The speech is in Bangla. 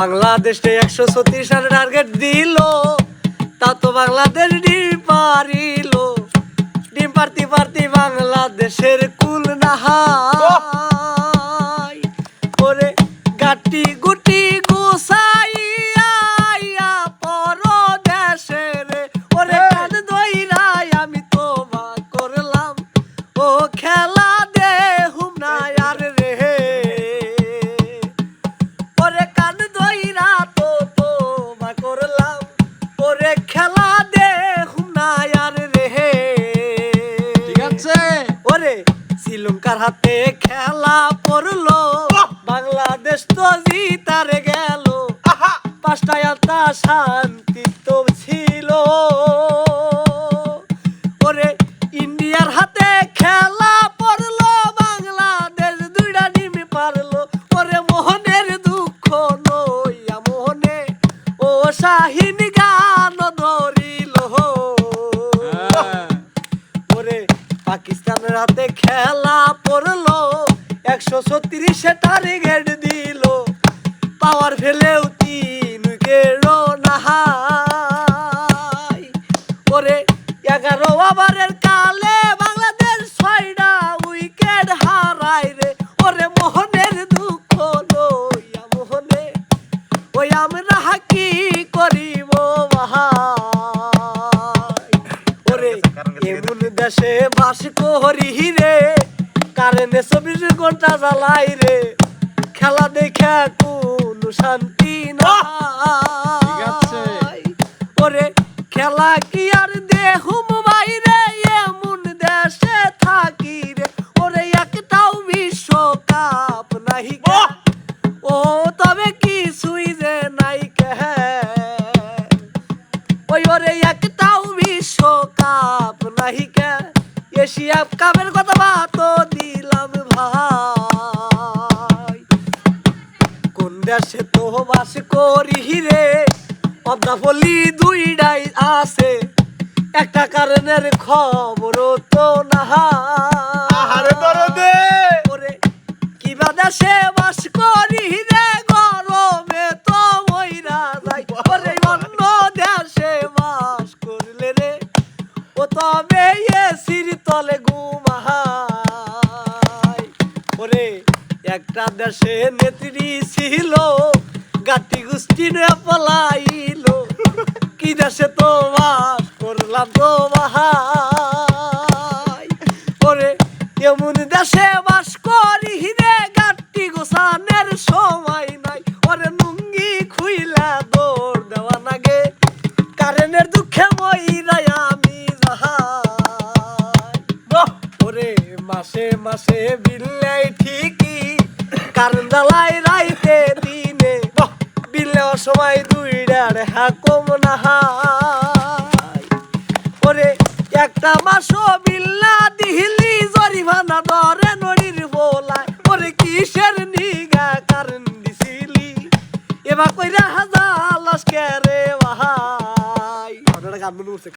বাংলাদেশে একশো ছত্রিশ রানের টার্গেট দিল, তা তো বাংলাদেশ ডিম পারিল ডিম পারতি পারতি বাংলাদেশের কুল নাহা ওরে গাটি গুটি খেলা না আর রে। ঠিক আছে। ওরে শ্রীলঙ্কার হাতে খেলা পড়ল। বাংলাদেশ তো জিতারে গেল। পাঁচটা আতা শান্তি তো ছিল। ওরে ইন্ডিয়ার হাতে খেলা পড়ল। বাংলাদেশ দুইটা ডিমে পারল। ওরে মোহনের দুঃখ নইয়া মোহনে। ও শাহিন পাকিস্তানের রাতে খেলা পড়ল, একশো ছত্রিশে টার্গেট দিল। পাওয়ার ফেলেও তিন গেরো নাহাই। ওরে এগারো ওভারের দেশে বাস করি রে কারেন্টে চব্বিশ ঘণ্টা জ্বালাই রে। খেলা দেখে কোন শান্তি না। ওরে খেলা কি এশিয়া কাপের কথা বাতো দিলাম ভাই। কোন দেশে তো বাস করি রে? অদ্যাপলি দুইটাই আছে। একটা কারণের খবর তো না আহারে দরদে। ওরে কিবা দেশে বাস করি রে? গরমে তো মইরা যাই। ওরে অন্য দেশে বাস করলে রে? ও তবে এসির তলে ঘুমাই। ওরে, একটা দেশে নেত্রী ছিল, গাটি গুষ্টি পলাইল। কি দেশে তো বাস করলাম তো বাহাই। ওরে, এমন দেশে বাস ওরে মাসে মাসে বিল্লাই ঠিকই। কারণ জ্বালাই রাইতে দিনে বিল্লে সময় দুইডার হা কম না ওরে একটা মাসও বিল্লা দিহিলি জরিমানা ধরে নড়ির বোলায় ওরে কিসের নিগা কারণ দিছিলি? এবার কইরা হাজার লাশ কে রে ভাই আপনারা গান মনে